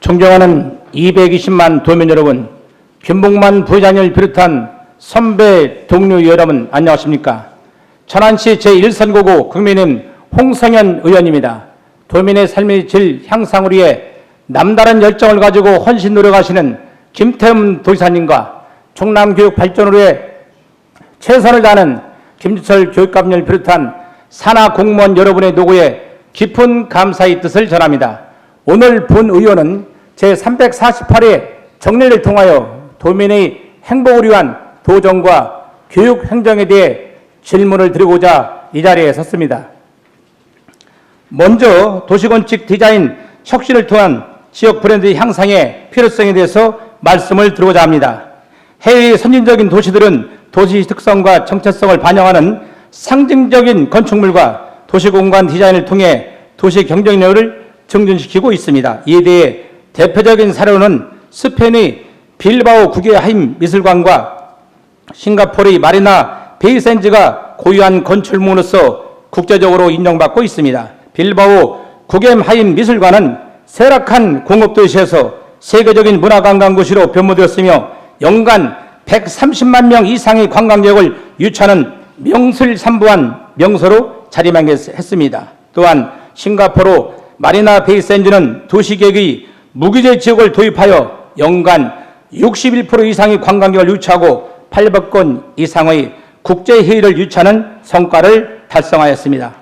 존경하는 220만 도민 여러분, 변복만 부회장을 비롯한 선배 동료 여러분 안녕하십니까? 천안시 제1선거구 국민의힘 홍성현 의원입니다. 도민의 삶의 질 향상을 위해 남다른 열정을 가지고 헌신 노력하시는 김태흠 도지사님과 충남 교육 발전을 위해 최선을 다하는 김주철 교육감을 비롯한 산하 공무원 여러분의 노고에 깊은 감사의 뜻을 전합니다. 오늘 본 의원은 제348회 정례를 통하여 도민의 행복을 위한 도정과 교육 행정에 대해 질문을 드리고자 이 자리에 섰습니다. 먼저 도시건축 디자인 혁신을 통한 지역 브랜드 향상의 필요성에 대해서 말씀을 드리고자 합니다. 해외의 선진적인 도시들은 도시 특성과 정체성을 반영하는 상징적인 건축물과 도시 공간 디자인을 통해 도시 경쟁력을 증진시키고 있습니다. 이에 대해 대표적인 사례로는 스페인의 빌바오 국외하임 미술관과 싱가포르의 마리나 베이센즈가 고유한 건축물로서 국제적으로 인정받고 있습니다. 빌바오 국외하임 미술관은 세락한 공업도시에서 세계적인 문화관광도시로 변모되었으며 연간 130만 명 이상의 관광객을 유치하는 명실상부한 명소로 자리매김했습니다. 또한 싱가포르 마리나 베이센즈는 도시계획의 무규제 지역을 도입하여 연간 61% 이상의 관광객을 유치하고 800건 이상의 국제회의를 유치하는 성과를 달성하였습니다.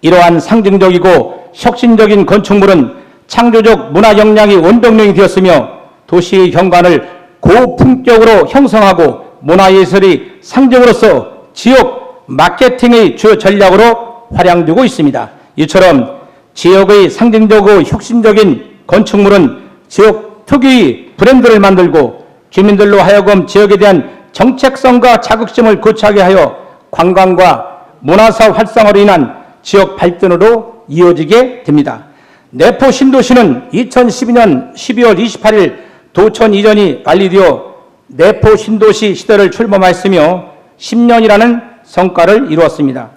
이러한 상징적이고 혁신적인 건축물은 창조적 문화 역량이 원동력이 되었으며 도시의 경관을 고품격으로 형성하고 문화예술의 상징으로서 지역 마케팅의 주요 전략으로 활용되고 있습니다. 이처럼 지역의 상징적이고 혁신적인 건축물은 지역 특유의 브랜드를 만들고 주민들로 하여금 지역에 대한 정책성과 자극심을 고착하게 하여 관광과 문화사업 활성화로 인한 지역 발전으로 이어지게 됩니다. 내포 신도시는 2012년 12월 28일 도천 이전이 완리되어 내포 신도시 시대를 출범하였으며 10년이라는 성과를 이루었습니다.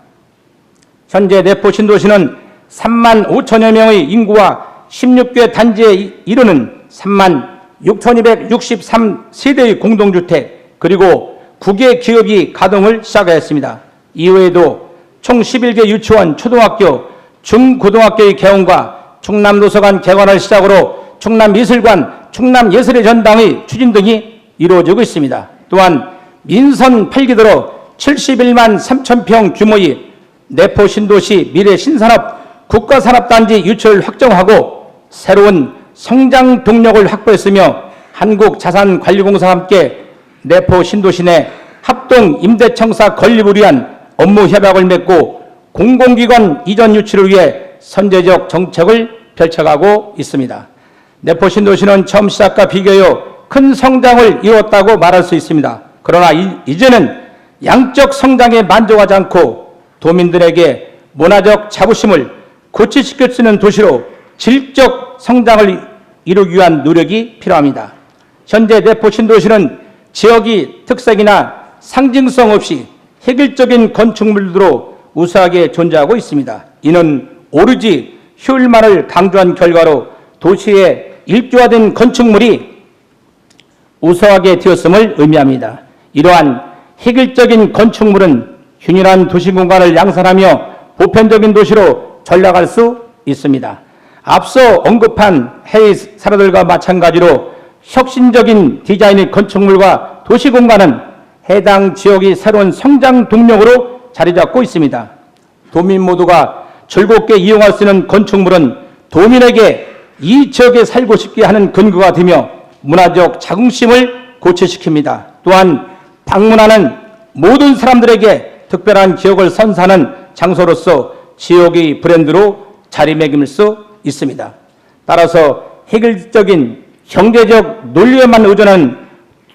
현재 내포 신도시는 3만 5천여 명의 인구와 16개 단지에 이르는 3만 6,263세대의 공동주택 그리고 9개 기업이 가동을 시작하였습니다. 이외에도 총 11개 유치원, 초등학교, 중고등학교의 개원과 충남도서관 개관을 시작으로 충남미술관, 충남예술의 전당의 추진 등이 이루어지고 있습니다. 또한 민선 8기도로 71만 3천 평 규모의 내포 신도시 미래 신산업 국가산업단지 유치를 확정하고 새로운 성장 동력을 확보했으며 한국자산관리공사와 함께 내포 신도시 내 합동 임대청사 건립을 위한 업무 협약을 맺고 공공기관 이전 유치를 위해 선제적 정책을 펼쳐가고 있습니다. 내포 신도시는 처음 시작과 비교하여 큰 성장을 이뤘다고 말할 수 있습니다. 그러나 이, 이제는 양적 성장에 만족하지 않고 도민들에게 문화적 자부심을 수 있는 도시로 질적 성장을 이루기 위한 노력이 필요합니다. 현재 내포 신도시는 지역이 특색이나 상징성 없이 획일적인 건축물들로 우수하게 존재하고 있습니다. 이는 오로지 효율만을 강조한 결과로 도시의 일조화된 건축물이 우수하게 되었음을 의미합니다. 이러한 획일적인 건축물은 균일한 도시 공간을 양산하며 보편적인 도시로 전락할 수 있습니다. 앞서 언급한 해외 사례들과 마찬가지로 혁신적인 디자인의 건축물과 도시 공간은 해당 지역이 새로운 성장 동력으로 자리 잡고 있습니다. 도민 모두가 즐겁게 이용할 수 있는 건축물은 도민에게 이 지역에 살고 싶게 하는 근거가 되며 문화적 자긍심을 고취시킵니다. 또한 방문하는 모든 사람들에게 특별한 기억을 선사하는 장소로서 지역의 브랜드로 자리매김을 수 있습니다. 따라서 획일적인 경제적 논리에만 의존한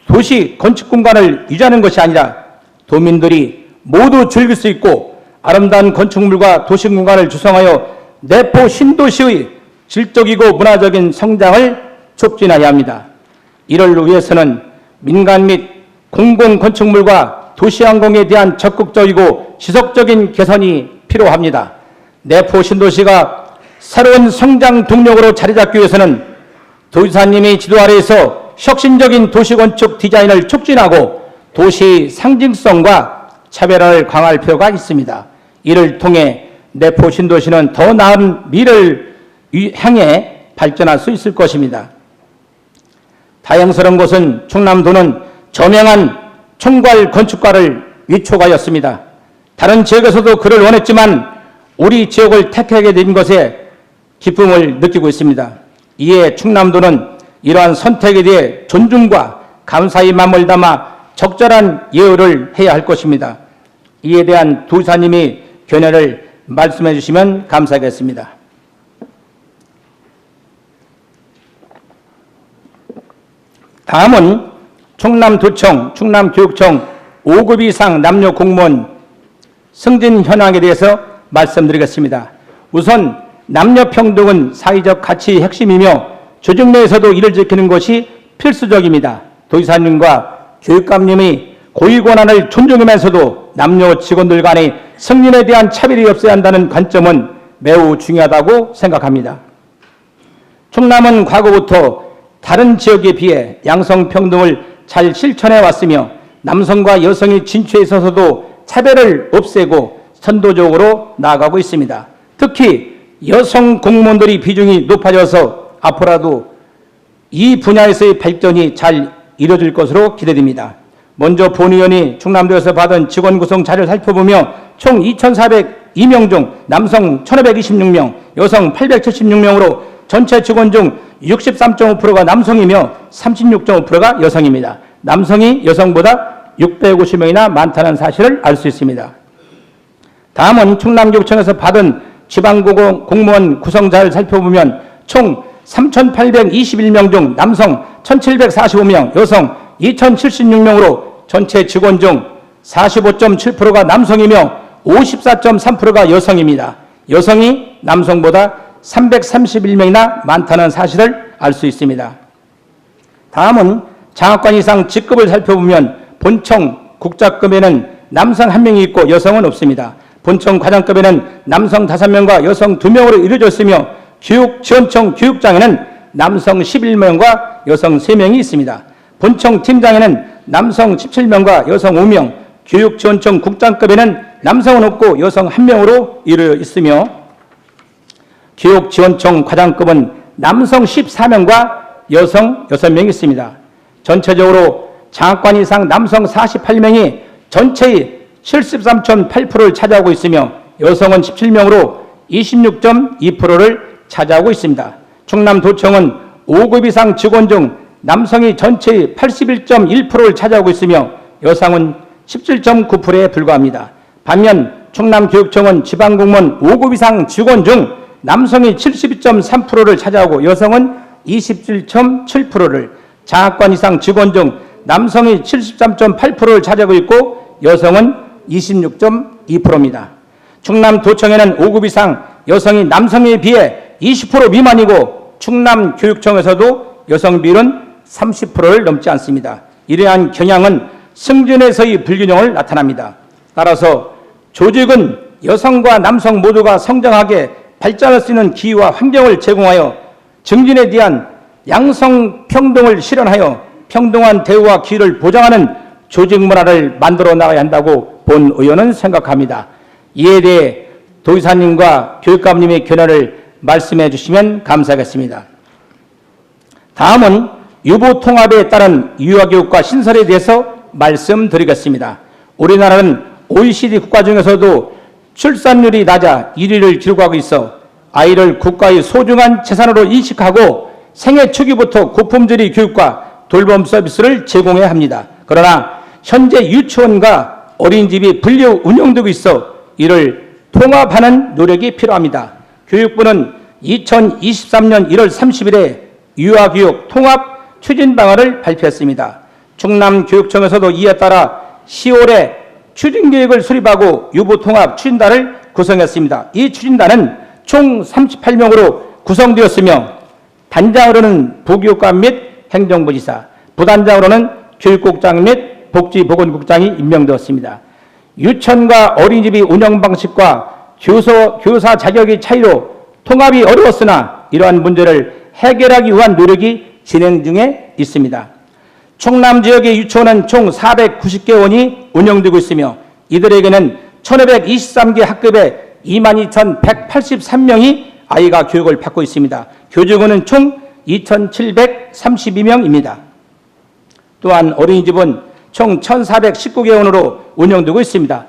도시 건축 공간을 유지하는 것이 아니라 도민들이 모두 즐길 수 있고 아름다운 건축물과 도시 공간을 조성하여 내포 신도시의 질적이고 문화적인 성장을 촉진해야 합니다. 이를 위해서는 민간 및 공공 건축물과 도시항공에 대한 적극적이고 지속적인 개선이 필요합니다. 내포 신도시가 새로운 성장 동력으로 자리 잡기 위해서는 도지사님이 지도 아래에서 혁신적인 도시 건축 디자인을 촉진하고 도시 상징성과 차별화를 강화할 필요가 있습니다. 이를 통해 내포 신도시는 더 나은 미래를 위- 향해 발전할 수 있을 것입니다. 다양스러운 곳은 충남도는 저명한 총괄 건축가를 위촉하였습니다. 다른 지역에서도 그를 원했지만 우리 지역을 택하게 된 것에 기쁨을 느끼고 있습니다. 이에 충남도는 이러한 선택에 대해 존중과 감사의 마음을 담아 적절한 예우를 해야 할 것입니다. 이에 대한 도사님이 견해를 말씀해 주시면 감사하겠습니다. 다음은 충남도청, 충남교육청 5급 이상 남녀 공무원 승진 현황에 대해서 말씀드리겠습니다. 우선 남녀 평등은 사회적 가치의 핵심이며 조직 내에서도 이를 지키는 것이 필수적입니다. 도지사님과 교육감님이 고위 권한을 존중하면서도 남녀 직원들 간의 승진에 대한 차별이 없어야 한다는 관점은 매우 중요하다고 생각합니다. 충남은 과거부터 다른 지역에 비해 양성평등을 잘 실천해 왔으며 남성과 여성의 진출에 있어서도 차별을 없애고 선도적으로 나아가고 있습니다. 특히 여성 공무원들이 비중이 높아져서 앞으로도 이 분야에서의 발전이 잘 이뤄질 것으로 기대됩니다. 먼저 본 의원이 충남도에서 받은 직원 구성 자료를 살펴보며 총 2,402명 중 남성 1,526명, 여성 876명으로 전체 직원 중 63.5%가 남성이며 36.5%가 여성입니다. 남성이 여성보다 650명이나 많다는 사실을 알 수 있습니다. 다음은 충남교육청에서 받은 지방공무원 공무원 구성자를 살펴보면 총 3,821명 중 남성 1,745명, 여성 2,076명으로 전체 직원 중 45.7%가 남성이며 54.3%가 여성입니다. 여성이 남성보다 331명이나 많다는 사실을 알 수 있습니다. 다음은 장학관 이상 직급을 살펴보면 본청 국자급에는 남성 한 명이 있고 여성은 없습니다. 본청 과장급에는 남성 다섯 명과 여성 두명으로 이루어져 있으며 교육지원청 교육장에는 남성 11명과 여성 3명이 있습니다. 본청 팀장에는 남성 17명과 여성 5명, 교육지원청 국장급에는 남성은 없고 여성 1명으로 이루어 있으며 교육지원청 과장급은 남성 14명과 여성 6명이 있습니다. 전체적으로 장학관 이상 남성 48명이 전체의 73.8%를 차지하고 있으며 여성은 17명으로 26.2%를 차지하고 있습니다. 충남도청은 5급 이상 직원 중 남성이 전체의 81.1%를 차지하고 있으며 여성은 17.9%에 불과합니다. 반면 충남교육청은 지방공무원 5급 이상 직원 중 남성이 72.3%를 차지하고 여성은 27.7%를 장학관 이상 직원 중 남성이 73.8%를 차지하고 있고 여성은 26.2%입니다. 충남 도청에는 5급 이상 여성이 남성에 비해 20% 미만이고 충남 교육청에서도 여성 비율은 30%를 넘지 않습니다. 이러한 경향은 승진에서의 불균형을 나타납니다. 따라서 조직은 여성과 남성 모두가 성장하게 발전할 수 있는 기회와 환경을 제공하여 증진에 대한 양성 평등을 실현하여 평등한 대우와 기회를 보장하는 조직 문화를 만들어 나가야 한다고 본 의원은 생각합니다. 이에 대해 도의사님과 교육감님의 견해를 말씀해 주시면 감사하겠습니다. 다음은 유보 통합에 따른 유아교육과 신설에 대해서 말씀드리겠습니다. 우리나라는 OECD 국가 중에서도 출산율이 낮아 1위를 기록하고 있어 아이를 국가의 소중한 재산으로 인식하고 생애 초기부터 고품질의 교육과 돌봄 서비스를 제공해야 합니다. 그러나 현재 유치원과 어린이집이 분리 운영되고 있어 이를 통합하는 노력이 필요합니다. 교육부는 2023년 1월 30일에 유아교육 통합 추진 방안을 발표했습니다. 충남교육청에서도 이에 따라 10월에 추진계획을 수립하고 유보통합 추진단을 구성했습니다. 이 추진단은 총 38명으로 구성되었으며 단장으로는 부교육감 및 행정부지사, 부단장으로는 교육국장 및 복지보건국장이 임명되었습니다. 유치원과 어린이집의 운영 방식과 교사, 교사 자격의 차이로 통합이 어려웠으나 이러한 문제를 해결하기 위한 노력이 진행 중에 있습니다. 충남 지역의 유치원은 총 490개원이 운영되고 있으며 이들에게는 1523개 학급에 22,183명이 아이가 교육을 받고 있습니다. 교직원은 총 2,732명입니다. 또한 어린이집은 총 1,419개원으로 운영되고 있습니다.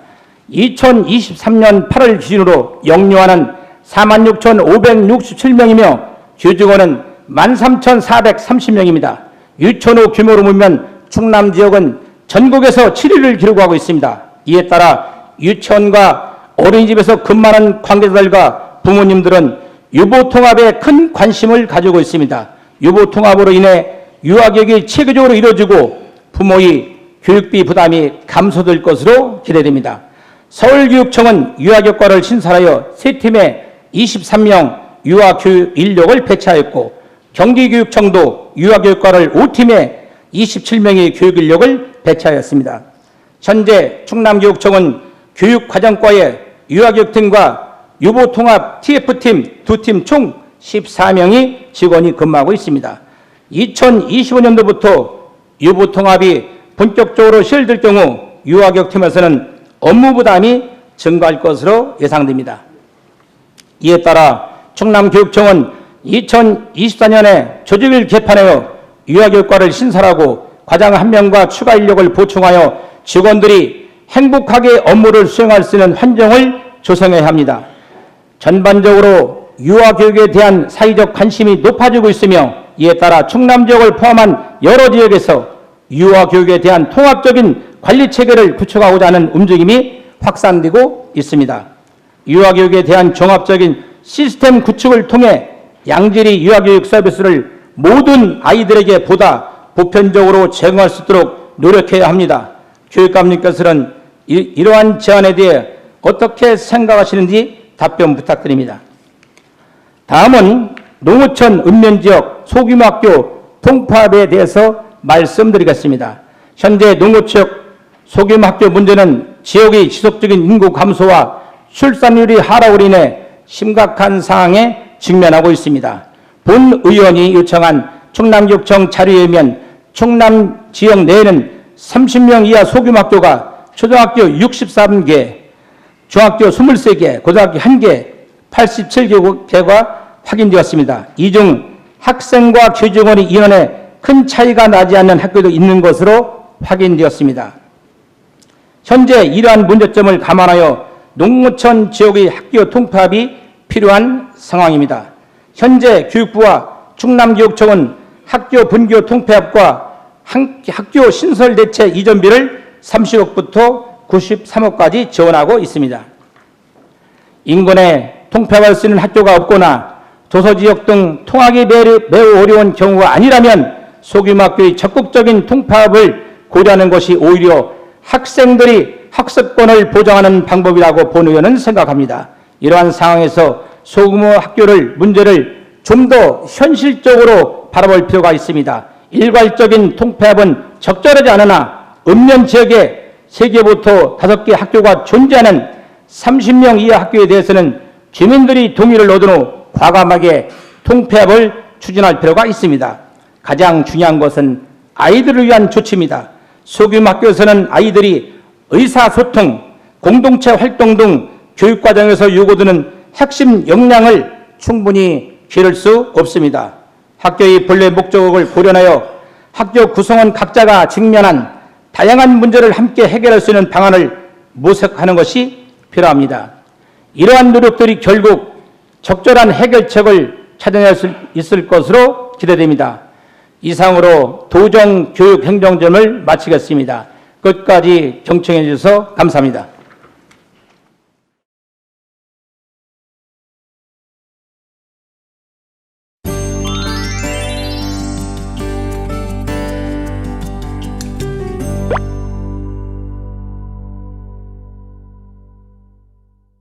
2023년 8월 기준으로 영유아는 46,567명이며 교직원은 13,430명입니다. 유치원 규모로 보면 충남 지역은 전국에서 7위를 기록하고 있습니다. 이에 따라 유치원과 어린이집에서 근무하는 관계자들과 부모님들은 유보통합에 큰 관심을 가지고 있습니다. 유보통합으로 인해 유아교육이 체계적으로 이루어지고 부모의 교육비 부담이 감소될 것으로 기대됩니다. 서울교육청은 유아교과를 신설하여 세 팀에 23명 유아교육 인력을 배치하였고 경기교육청도 유아교육과를 5팀에 27명의 교육 인력을 배치하였습니다. 현재 충남교육청은 교육과정과에 유아교육팀과 유보통합 TF팀 두 팀 총 14명이 직원이 근무하고 있습니다. 2025년도부터 유보통합이 본격적으로 시행될 경우 유아교육팀에서는 업무 부담이 증가할 것으로 예상됩니다. 이에 따라 충남교육청은 2024년에 조직을 개편하여 유아교육과를 신설하고 과장 한 명과 추가 인력을 보충하여 직원들이 행복하게 업무를 수행할 수 있는 환경을 조성해야 합니다. 전반적으로 유아 교육에 대한 사회적 관심이 높아지고 있으며 이에 따라 충남 지역을 포함한 여러 지역에서 유아 교육에 대한 통합적인 관리 체계를 구축하고자 하는 움직임이 확산되고 있습니다. 유아 교육에 대한 종합적인 시스템 구축을 통해 양질의 유아 교육 서비스를 모든 아이들에게 보다 보편적으로 제공할 수 있도록 노력해야 합니다. 교육감님께서는 이, 이러한 제안에 대해 어떻게 생각하시는지 답변 부탁드립니다. 다음은 농어촌 읍면지역 소규모 학교 통합에 대해서 말씀드리겠습니다. 현재 농어촌 소규모 학교 문제는 지역의 지속적인 인구 감소와 출산율이 하락으로 인해 심각한 상황에 직면하고 있습니다. 본 의원이 요청한 충남교육청 자료에 의하면 충남 지역 내에는 30명 이하 소규모 학교가 초등학교 63개, 중학교 23개, 고등학교 1개, 87개가 확인되었습니다. 이 중 학생과 교직원의 인원에 큰 차이가 나지 않는 학교도 있는 것으로 확인되었습니다. 현재 이러한 문제점을 감안하여 농어촌 지역의 학교 통합이 필요한 상황입니다. 현재 교육부와 충남교육청은 학교 분교 통폐합과 학교 신설 대체 이전비를 30억부터 93억까지 지원하고 있습니다. 인근에 통폐합할 수 있는 학교가 없거나 도서지역 등 통학이 매우 어려운 경우가 아니라면 소규모 학교의 적극적인 통폐합을 고려하는 것이 오히려 학생들이 학습권을 보장하는 방법이라고 본 의원은 생각합니다. 이러한 상황에서 소규모 학교를 문제를 좀 더 현실적으로 바라볼 필요가 있습니다. 일괄적인 통폐합은 적절하지 않으나 읍면 지역에 3개부터 5개 학교가 존재하는 30명 이하 학교에 대해서는 주민들이 동의를 얻은 후 과감하게 통폐합을 추진할 필요가 있습니다. 가장 중요한 것은 아이들을 위한 조치입니다. 소규모 학교에서는 아이들이 의사소통, 공동체 활동 등 교육과정에서 요구되는 핵심 역량을 충분히 기를 수 없습니다. 학교의 본래 목적을 고려하여 학교 구성원 각자가 직면한 다양한 문제를 함께 해결할 수 있는 방안을 모색하는 것이 필요합니다. 이러한 노력들이 결국 적절한 해결책을 찾아낼 수 있을 것으로 기대됩니다. 이상으로 도정 교육 행정점을 마치겠습니다. 끝까지 경청해 주셔서 감사합니다.